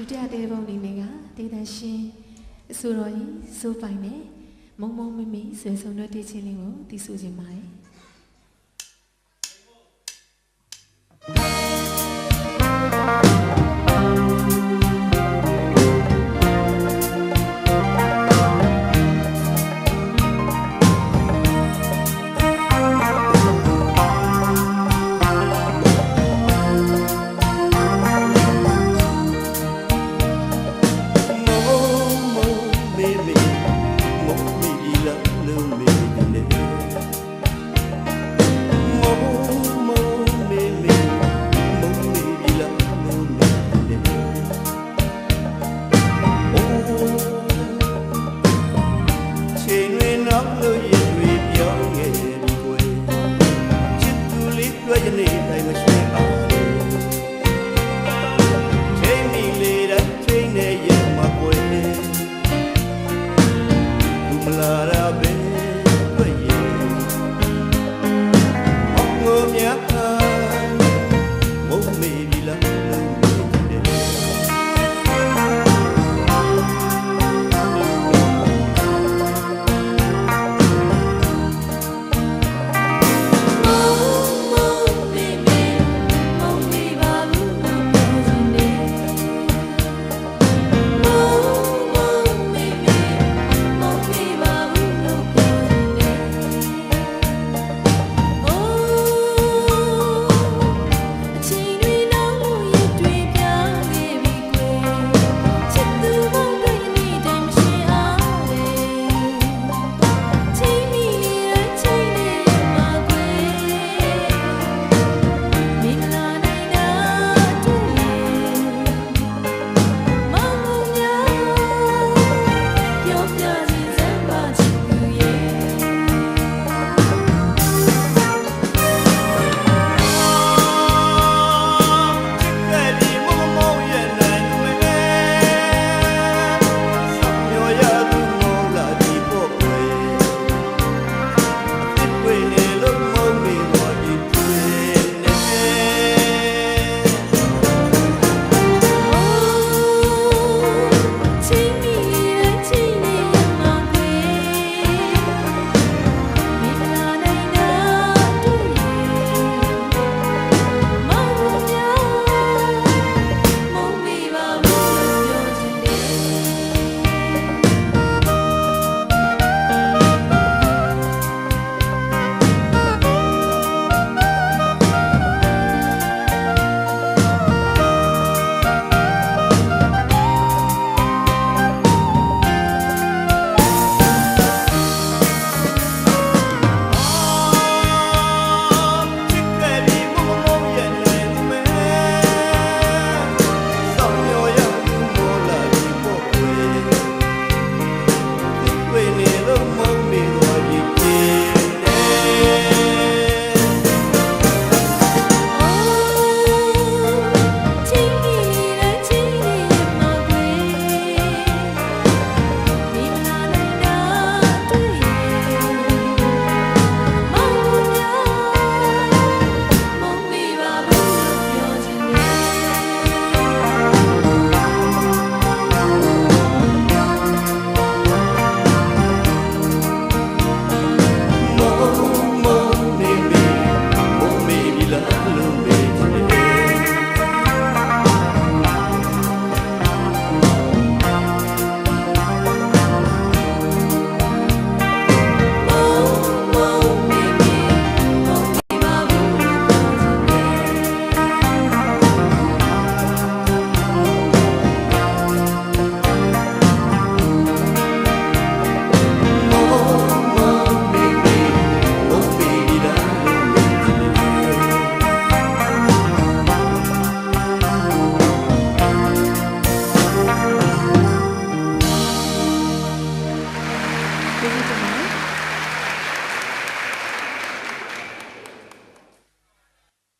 ဒုတိယတေဘုံအနေနဲ့ကဒေသရှင်အဆိုတော်ကြီးစိုးပိုင်နဲ့မုံမုံမမီဆွေဆုံးတို့တည်ချင်းလေးကိုတည်ဆူခြင်းပါတယ်